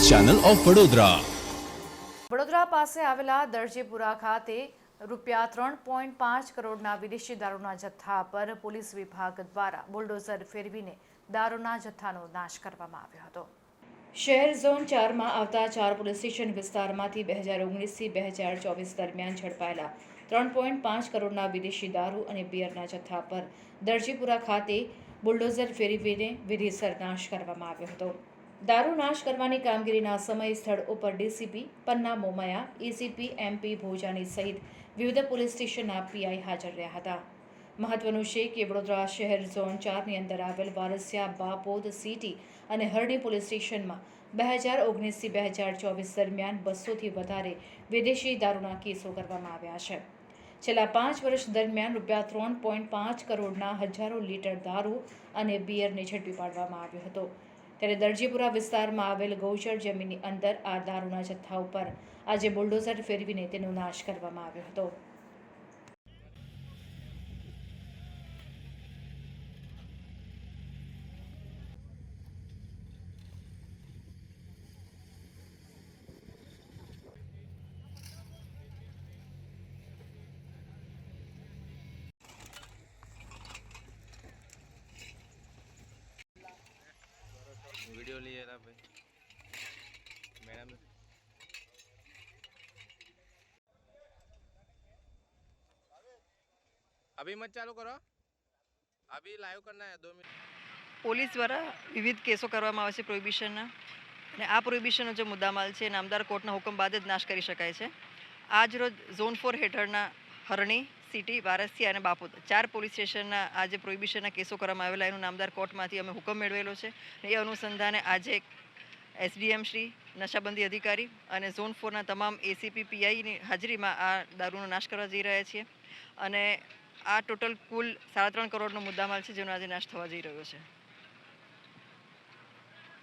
Channel of Vadodara Vadodara પાસે આવેલા દરજીપુરા ખાતે રૂપિયા ત્રણ પોઈન્ટ પાંચ કરોડના વિદેશી દારૂના જથ્થા પર પોલીસ વિભાગ દ્વારા બુલડોઝર ફેરવીને દારૂના જથ્થાનો નાશ કરવામાં આવ્યો હતો. શહેર ઝોન ચારમાં આવતા ચાર પોલીસ સ્ટેશન વિસ્તારમાંથી બે હજાર ઓગણીસથી બે હજાર ચોવીસ દરમિયાન ઝડપાયેલા ત્રણ પોઈન્ટ પાંચ કરોડના વિદેશી દારૂ અને બિયરના જથ્થા પર દરજીપુરા ખાતે બુલડોઝર ફેરવીને વિધિસર નાશ કરવામાં આવ્યો હતો. દારૂ નાશ કરવાની કામગીરીના સમય સ્થળ ઉપર DCP Panna Momaya ACP MP Bhojani સહિત વિવિધ પોલીસ સ્ટેશનના પીઆઈ હાજર રહ્યા હતા. મહત્વનું છે કે વડોદરા શહેર ઝોન ચારની અંદર આવેલ વારસિયા, બાપોદ સિટી અને હરણી પોલીસ સ્ટેશનમાં બે હજાર ઓગણીસથી બે હજાર ચોવીસ દરમિયાન બસોથી વધારે વિદેશી દારૂના કેસો કરવામાં આવ્યા છે. છેલ્લા પાંચ વર્ષ દરમિયાન રૂપિયા ત્રણ પોઈન્ટ પાંચ કરોડના હજારો લીટર દારૂ અને બિયરને ઝડપી પાડવામાં આવ્યો હતો. ત્યારે દરજીપુરા વિસ્તારમાં આવેલ ગૌચર જમીનની અંદર આ દારૂના જથ્થા ઉપર આજે બુલડોઝર ફેરવીને તેનો નાશ કરવામાં આવ્યો હતો. वीडियो लिए रहा भाई मैडम अभी मत चालू करो अभी लाइव करना है दो मिनट પોલીસ દ્વારા વિવિધ કેસો કરવામાં આવે છે પ્રોહિબિશનના અને આ પ્રોહિબિશનનો જે મુદ્દામાલ છે નામદાર કોર્ટના હુકમ બાદ જ નાશ કરી શકાય છે આજ રોજ ઝોન ફોર હેઠળના હરણી સિટી, વારસિયા અને બાપોદ. ચાર પોલીસ સ્ટેશનના આજે પ્રોહિબિશનના કેસો કરવામાં આવેલા. એનું નામદાર કોર્ટમાંથી અમે હુકમ મેળવેલો છે. એ અનુસંધાને આજે એસડીએમ શ્રી, નશાબંધી અધિકારી અને ઝોન ફોરના તમામ એસીપી, પીઆઈની હાજરીમાં આ દારૂનો નાશ કરવા જઈ રહ્યા છીએ. અને આ ટોટલ કુલ સાડા ત્રણ કરોડનો મુદ્દામાલ છે, જેનો આજે નાશ થવા જઈ રહ્યો છે.